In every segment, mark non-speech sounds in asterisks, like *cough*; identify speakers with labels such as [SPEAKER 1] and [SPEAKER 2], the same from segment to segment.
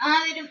[SPEAKER 1] ആ വരും.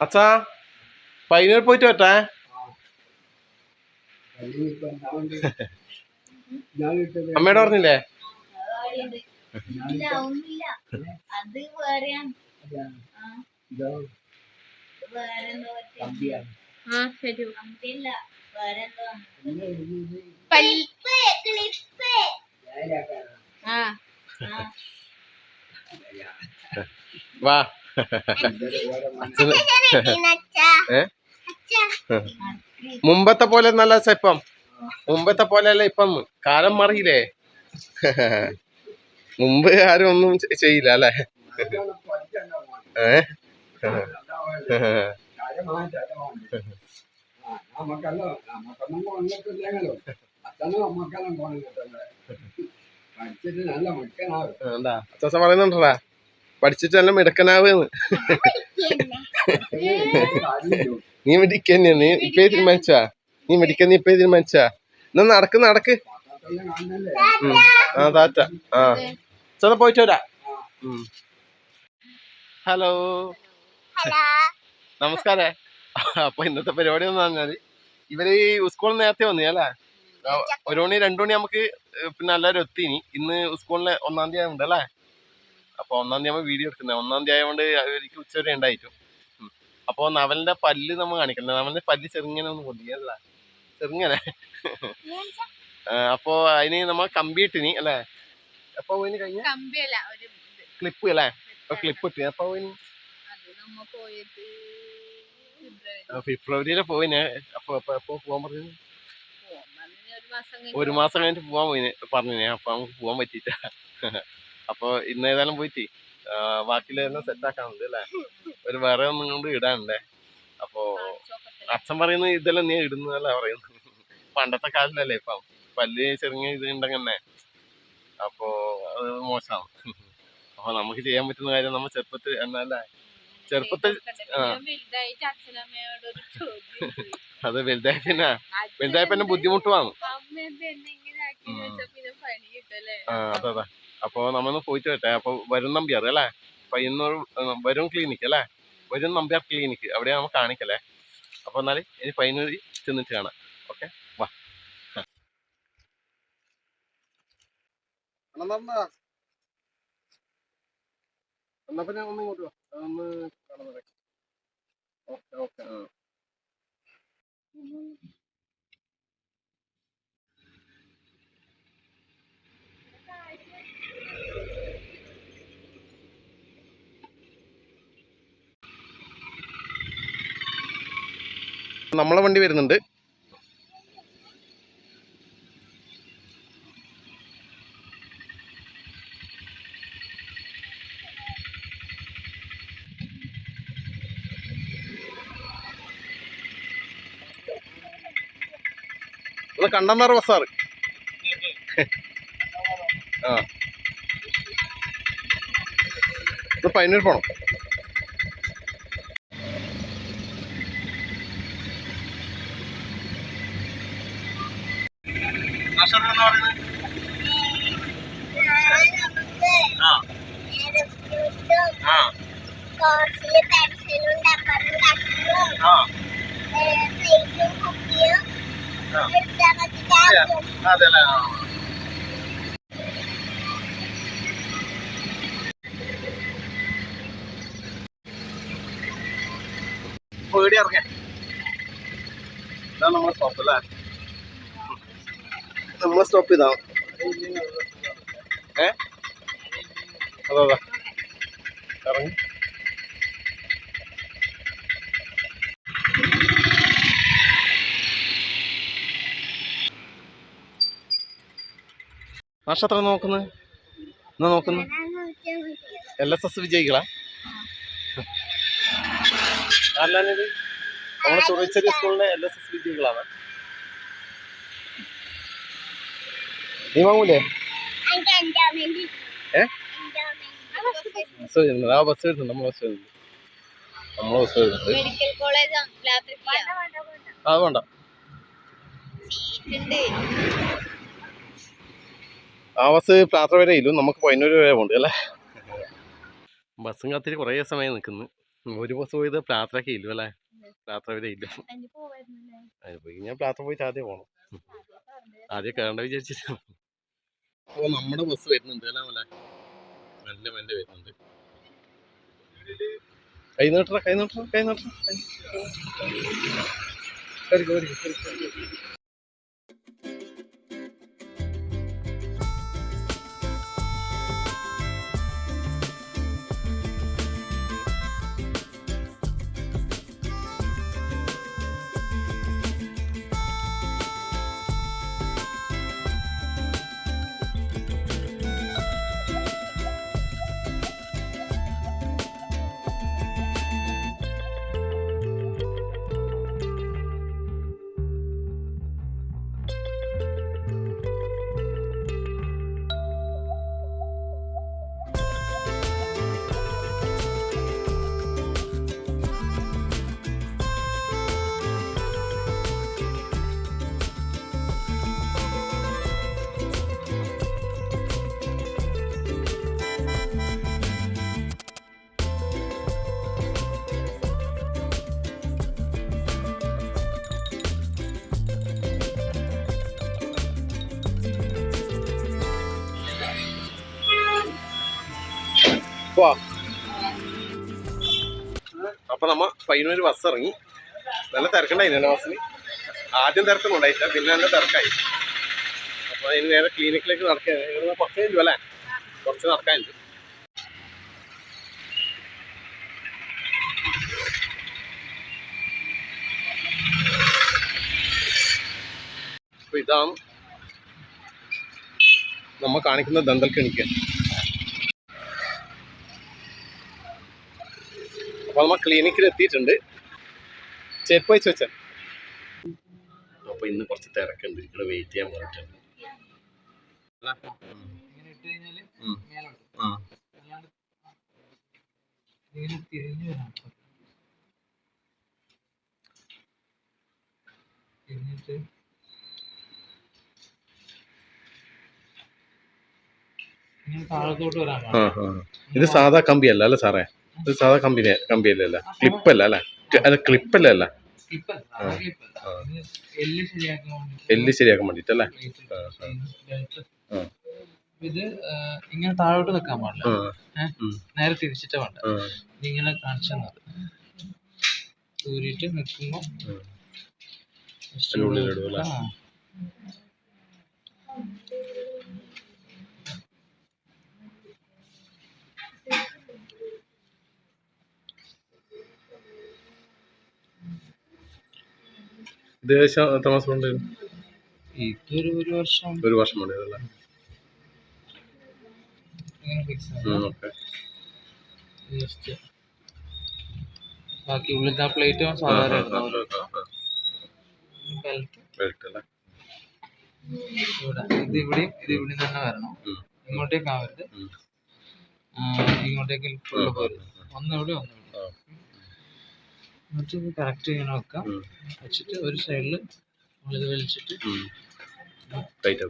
[SPEAKER 2] അച്ഛാ പൈനൂർ പോയിട്ട് വരട്ടെ. അമ്മയോട് പറഞ്ഞില്ലേ? വാ. *laughs* മുമ്പത്തെ പോലെ നല്ല സെപ്പം. മുമ്പത്തെ പോലെ അല്ല ഇപ്പം. കാലം മാറിയില്ലേ? *laughs* മുമ്പ് ആരും ഒന്നും ചെയ്യില്ല അല്ലേ? *laughs* എന്താ? അച്ഛൻ പറയുന്നുണ്ടാ പഠിച്ചിട്ട് മിടക്കനാവ് മിടുക്കനാവുന്ന്. നീ മിടിക്ക നീ ഇപ്പേ തീരുമാനിച്ചാ? നീ മെഡിക്കന്നെ ഇപ്പേ തീരുമാനിച്ചാ? എന്നാ നടക്ക് നടക്ക്. ആ താറ്റ ആ. ചെന്ന പോയിട്ട് വരാ. ഹലോ. നമസ്കാരേ. അപ്പൊ ഇന്നത്തെ പരിപാടി എന്ന് പറഞ്ഞാൽ ഇവർ സ്കൂളിൽ നേരത്തെ വന്നു അല്ലേ? ഒരു മണി രണ്ടു മണി നമുക്ക് പിന്നെ എല്ലാവരും എത്തിനി. ഇന്ന് സ്കൂളിലെ ഒന്നാം തീയതി ആയതുകൊണ്ട് അല്ലേ? അപ്പൊ ഒന്നാം തീയതി വീഡിയോ എടുക്കുന്നത് ഒന്നാം തീയതി ആയതുകൊണ്ട് അവർക്ക് ഉച്ചവരെ ഉണ്ടായിട്ടു അപ്പൊ നവലിന്റെ പല്ല് നമ്മൾ കാണിക്കണം നവലിന്റെ പല്ല് ചെറുങ്ങനെ ഒന്ന് പൊതിയല്ല ചെറുങ്ങനെ. അപ്പോ അതിന് നമ്മൾ കമ്പി ഇട്ടിനി അല്ലേ? അപ്പൊ അതിന് കഴിഞ്ഞ? ക്ലിപ്പ് അല്ലേ? ക്ലിപ്പ് ഇട്ടി. അപ്പൊ അതിന് ഫെബ്രുവരിയിലെ പോയിന്. അപ്പൊ അപ്പൊ അപ്പൊ പോവാൻ പറഞ്ഞു
[SPEAKER 3] ഒരു മാസം
[SPEAKER 2] കഴിഞ്ഞിട്ട് പോവാൻ പോയിന് പറഞ്ഞിനെ. അപ്പൊ നമുക്ക് പോവാൻ പറ്റിയിട്ട അപ്പൊ ഇന്ന് ഏതായാലും പോയിട്ട് ബാക്കിലെല്ലാം സെറ്റ് ആക്കാനുണ്ട് അല്ലേ? ഒരു വേറെ ഒന്നും കൊണ്ട് ഇടാനുണ്ടേ. അപ്പൊ അച്ഛൻ പറയുന്നത് ഇതെല്ലാം നീ ഇടുന്നതല്ല പറയുന്നത്. പണ്ടത്തെ കാലത്തല്ലേ ഇപ്പം? പല്ല് ചെറിയ ഇത് ഉണ്ടെങ്കിൽ തന്നെ. അപ്പോ അത് മോശമാണ്. അപ്പൊ നമുക്ക് ചെയ്യാൻ പറ്റുന്ന കാര്യം നമ്മൾ ചെറുപ്പത്തിൽ എന്നല്ലേ ചെറുപ്പത്തിൽ. അത് വലുതായി പിന്നെ? വലുതായി പിന്നെ ബുദ്ധിമുട്ടുമാണ് അതെ അതെ. അപ്പൊ നമ്മൊന്ന് പോയിട്ട് വരട്ടെ. അപ്പൊ വരും നമ്പ്യാർ അല്ലേ? പയ്യന്നൂർ വരും ക്ലിനിക്ക് അല്ലേ? വരും നമ്പ്യാർ ക്ലിനിക്ക് അവിടെയാണ് നമ്മൾ കാണിക്കല്ലേ? അപ്പൊ എന്നാൽ ഇനി പയ്യന്നൂർ ചെന്നിട്ട് കാണാം. ഓക്കെ വാ. എന്നാ പിന്നെ ഒന്ന് ഇങ്ങോട്ട് വാ. ഒന്ന് ഓക്കെ ഓക്കെ. നമ്മളെ വണ്ടി വരുന്നുണ്ട്. അത് കണ്ടന്നാറ് ബസ്സാറ് ആ. പൈനൂർ പോണം.
[SPEAKER 1] കാസർഗോഡ് എന്ന് പറയുന്നത്
[SPEAKER 2] ആ ആ അതെല്ലേ പേടി ഇറങ്ങേ ഇതാണ് നമ്മുടെ സ്റ്റോപ്പ് അല്ലേ നമ്മളെ സ്റ്റോപ്പ് ചെയ്താ ഏ? അതാ ഇറങ്ങി. നക്ഷത്രം നോക്കുന്നത് എന്നാ നോക്കുന്നു? എൽ എസ് എസ് വിജയികളാ അല്ലാനിത് നമ്മുടെ ചുറിച്ചെറിയ സ്കൂളിലെ എൽ എസ് എസ് വിജയികളാണ്. നീ വാങ്ങൂലേ? ഏ? ബസ് വരുന്നുണ്ട്. ആ ബസ് വരുന്നുണ്ട്. നമ്മളെ ബസ് വരുന്നുണ്ട്. നമ്മളെ ബസ് വരുന്നുണ്ട്. ആ വേണ്ട.
[SPEAKER 3] സീറ്റ് ഉണ്ട്.
[SPEAKER 2] ആ ബസ് പ്ലാത്ര വരെ ഇല്ല. നമുക്ക് പതിനൂറ് വരെ അല്ലേ? ബസ്സും കാത്തിരി കുറേ സമയം നിൽക്കുന്നു. ഒരു ബസ് പോയത് പ്ലാത്രയ്ക്ക് ഇല്ല അല്ലേ? പ്ലാത്ര വരെ ഇല്ല. ഞാൻ പ്ലാത്ര പോയിട്ട് ആദ്യം പോകണം ആദ്യം കയറേണ്ട വിചാരിച്ചിട്ട് അപ്പോൾ നമ്മുടെ ബസ് വരുന്നുണ്ട് അല്ലേ മല മെല്ലെ മെല്ലെ വരുന്നുണ്ട്. കൈ നീട്ടറ കൈ നീട്ടറ കൈ നീട്ടറ പോവാ അപ്പൊ നമ്മ പയ്യനൊരു ബസ് ഇറങ്ങി. നല്ല തിരക്കുണ്ടായിരുന്നു ബസ്സിന് ആദ്യം തിരക്കൊന്നും ഉണ്ടായിട്ടില്ല പിന്നെ നല്ല തിരക്കായി. അപ്പൊ അതിന് നേരെ ക്ലിനിക്കിലേക്ക് നടക്കാൻ കുറച്ച് കഴിഞ്ഞു അല്ലേ? കുറച്ച് നടക്കാനുണ്ട്. അപ്പൊ ഇതാണ് നമ്മ കാണിക്കുന്ന ദന്തൽ കണിക്ക അപ്പൊ നമ്മൾ ക്ലിനിക്കിൽ എത്തിയിട്ടുണ്ട് ചെരുപ്പ് വെച്ച് വെച്ച. അപ്പൊ ഇന്ന് കുറച്ച് തിരക്കുണ്ട്. ഇവിടെ വെയിറ്റ് ചെയ്യാൻ പറഞ്ഞിട്ടുണ്ട് ഇത് സാധാ കമ്പിയല്ല അല്ലേ സാറേ? ഇത് സാധാ കമ്പി കമ്പിയല്ല അല്ല അല്ലേ അല്ല ക്ലിപ്പല്ല അല്ല
[SPEAKER 4] ക്ലിപ്പ് അല്ല, അല്ല. എല്ല് ശരിയാക്കാൻ വേണ്ടിട്ട്
[SPEAKER 2] അല്ലേ.
[SPEAKER 4] ഇത് ഇങ്ങനെ താഴോട്ട് വെക്കാൻ പാടില്ല. നേരെ തിരിച്ചിട്ട് വേണ്ട? ഇതിങ്ങനെ കാണിച്ചു തന്നത് ഊരിയിട്ട് നിൽക്കുമ്പോ
[SPEAKER 2] ഉം.
[SPEAKER 4] just
[SPEAKER 2] അതിന്റെ ഉള്ളിലിടും അല്ലേ?
[SPEAKER 4] ഇതൊരു ഒരു വർഷം.
[SPEAKER 2] ഒരു വർഷം
[SPEAKER 4] ബാക്കി ഉള്ളിലത്തെ ആ പ്ലേറ്റ് സാധാരണ ഇത് ഇവിടെയും ഇത് ഇവിടെയും തന്നെ വരണം. ഇങ്ങോട്ടേക്ക് ആവരുത് ഇങ്ങോട്ടേക്ക് പോരുത് ഒന്ന് ഇവിടെ ഒന്ന് ഇവിടെ. എന്നിട്ട് ഇത് കറക്റ്റ് ചെയ്യണം വെക്കാം വെച്ചിട്ട് ഒരു സൈഡിൽ നമ്മളിത് വലിച്ചിട്ട്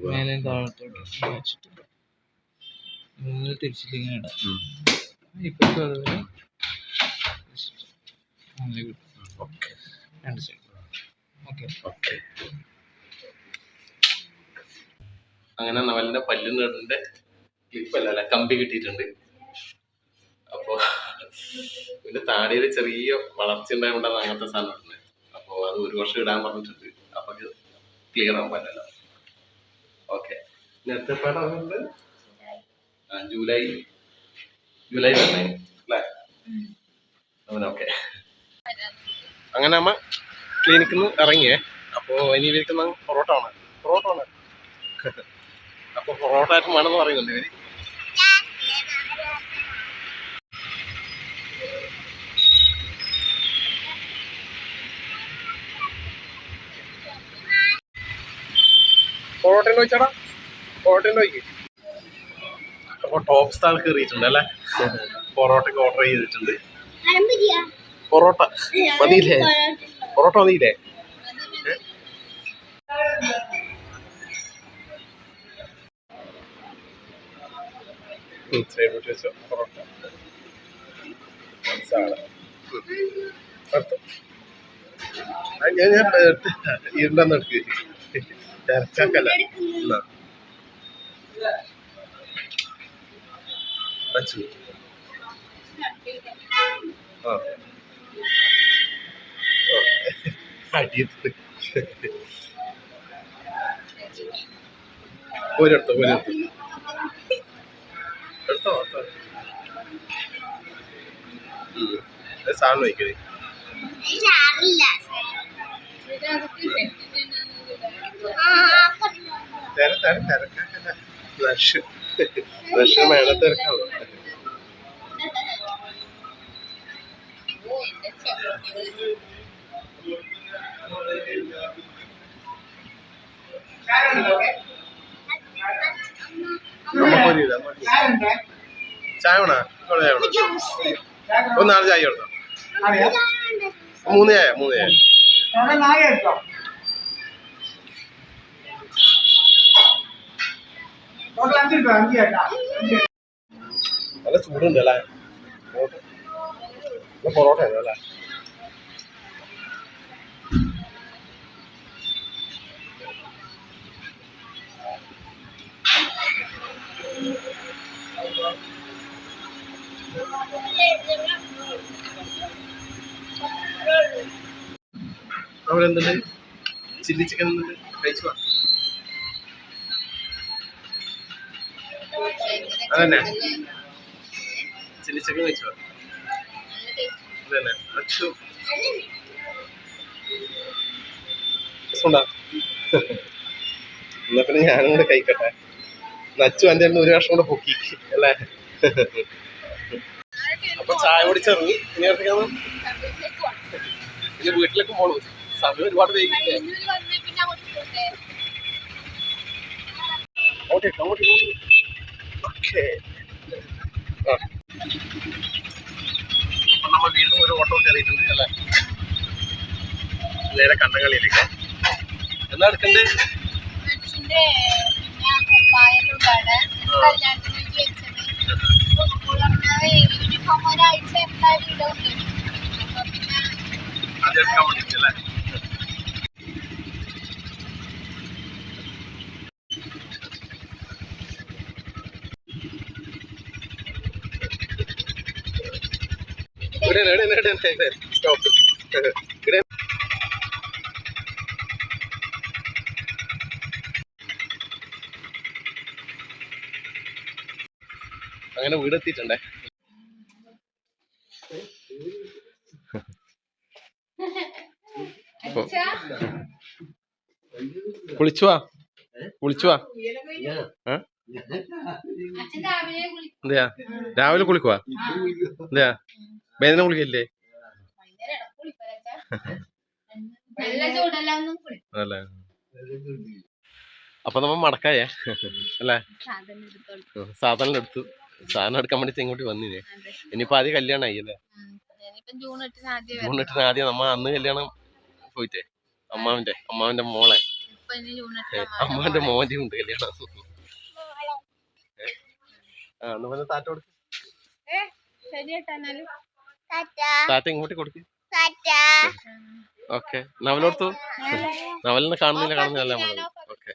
[SPEAKER 4] മേലെയും താഴത്തോട്ട് വെച്ചിട്ട് തിരിച്ചിട്ട് ഇങ്ങനെ ഇടാം.
[SPEAKER 2] ഉം.
[SPEAKER 4] ഇപ്പോഴത്തെ അതുപോലെ അങ്ങനെ കിട്ടും. രണ്ട് സൈഡ് ഓക്കെ.
[SPEAKER 2] ഓക്കെ. അങ്ങനെ നവലിന്റെ പല്ലുനടിന്റെ ക്ലിപ്പല്ല അല്ല? കമ്പി കിട്ടിയിട്ടുണ്ട്. പിന്നെ താടിയിൽ ചെറിയ വളർച്ച ഉണ്ടായതുകൊണ്ടാണ് അങ്ങനത്തെ സാധനം ഇടുന്നത്. അപ്പോൾ അത് ഒരു വർഷം ഇടാൻ പറഞ്ഞിട്ടുണ്ട്. അപ്പൊ ക്ലിയർ ആവാൻ പറ്റില്ല. Okay July. ജൂലൈ അല്ലേ? അവനോക്കെ അങ്ങനെ അമ്മ ക്ലിനിക്കിൽ നിന്ന് ഇറങ്ങിയേ. അപ്പോൾ ഇനി ഇവർക്കുന്ന പൊറോട്ട ആണ്. പൊറോട്ട ആണ്. അപ്പോൾ പൊറോട്ട ആയിട്ട് വേണമെന്ന് പറയുന്നുണ്ട് ഇവർ പൊറോട്ട ചോദിച്ചാടാ? പൊറോട്ട ചോദിക്ക്. അപ്പോൾ ടോപ്പ് സ്റ്റാൾ കയറിയിട്ടുണ്ട് അല്ലേ? പൊറോട്ടയ്ക്ക് ഓർഡർ ചെയ്തിട്ടുണ്ട്. പൊറോട്ട. മതിയില്ലേ? പൊറോട്ട. മതിയില്ലേ? വെച്ചോ പൊറോട്ട. ഞാൻ ഞാൻ ഇരുണ്ടെന്ന് എന്നാ. വച്ചു ആ. അടിയത്ത് ഒരെടുത്തോ ഒരെടുത്തോ. എടുത്തോ എടുത്തോ. സാധനം വയ്ക്കണേ. തിര തിര തിരക്കാക്കല്ല ലക്ഷം ലക്ഷം വേണം? തിരക്കാവും. ചായ വേണോ? ഒന്ന് നാല് ചായ കൊടുത്തോ. മൂന്ന് ചായ മൂന്ന് ചായ. നല്ല ചൂടുണ്ട് അല്ലേ പൊറോട്ട ഇത് പൊറോട്ട ആണ് അല്ലേ അവിടെ എന്തുണ്ട് ചില്ലി ചിക്കൻ എന്തുണ്ട് കഴിച്ചു അതന്നെ. ചില്ലി ചിക്കൻ കഴിച്ചോ? അതന്നെ. അച്ചു. എന്നാ പിന്നെ ഞാനും കൂടെ കഴിക്കട്ടെ നച്ചു എന്റെ കയ്യിൽ ഒരു വർഷം കൂടെ പൊക്കി അല്ലേ? അപ്പൊ ചായ കുടിച്ചിറങ്ങി. ഇനി ഇനി വീട്ടിലേക്ക് പോണു. സമയം ഒരുപാട് വൈകിട്ടേ അങ്ങോട്ടേക്ക് അങ്ങോട്ടേ ഓക്കെ അപ്പൊ നമ്മൾ വീണ്ടും ഒരു ഓട്ടോ കയറിയിട്ടുണ്ട് അല്ലേ നേരെ കണ്ണകളിയിലേക്ക് എന്നാ എടുക്കണ്ടേ
[SPEAKER 3] അച്ഛന്റെ ഞാൻ കുപ്പായലുണ്ടാണ് കല്യാണത്തിന് വേണ്ടി വെച്ചത് സ്കൂൾ യൂണിഫോം ഒരാഴ്ച എന്തായാലും ഇടുന്നുണ്ട് അപ്പൊ പിന്നെ
[SPEAKER 2] അത് എടുക്കാൻ വേണ്ടിട്ടല്ലേ ഇവിടെ ഇവിടെ ഇവിടെ ഇവിടെ സ്റ്റോപ്പ് അങ്ങനെ വീടെത്തിയിട്ടുണ്ടേ. കുളിച്ചുവാ കുളിച്ചുവാ ഏ?
[SPEAKER 3] അച്ഛൻ രാവിലെ കുളി
[SPEAKER 2] എന്തെയാ? രാവിലെ കുളിക്കുവാ? എന്തെയാ? വേദന കുളിക്കല്ലേ അപ്പൊ നമ്മ മടക്കായ. അല്ലേ?
[SPEAKER 3] സാധനം
[SPEAKER 2] എടുത്തു സാധനം എടുക്കാൻ വേണ്ടി ഇങ്ങോട്ട്
[SPEAKER 3] വന്നില്ലേ?
[SPEAKER 2] ഇനിയിപ്പോ ആദ്യം കല്യാണം
[SPEAKER 3] ആയി അല്ലേ? ജൂൺ എട്ടിന് ആദ്യം
[SPEAKER 2] നമ്മ അന്ന് കല്യാണം പോയിട്ടേ. അമ്മാവിന്റെ അമ്മാവിന്റെ മോളെ. അമ്മാവിന്റെ മോന്റെ ഉണ്ട് കല്യാണം? ആ എന്നാ പിന്നെ താറ്റ കൊടുക്ക്.
[SPEAKER 3] ശരി ഏട്ടാ എന്നാലും.
[SPEAKER 2] ടാറ്റ. ഇങ്ങോട്ട് കൊടുക്ക്. ഓക്കെ. നവലോർത്തു നവലിനെ കാണുന്നില്ല കാണുന്നില്ല ഓക്കെ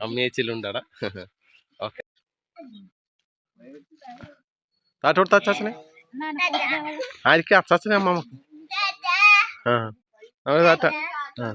[SPEAKER 2] അമ്മയേച്ചിലുണ്ടടാ ഓക്കെ. താറ്റ കൊടുത്ത അച്ചാച്ചനെ? ആയിരിക്കും അച്ചാച്ചനെ അമ്മ ആ. അവർ താറ്റ ആ.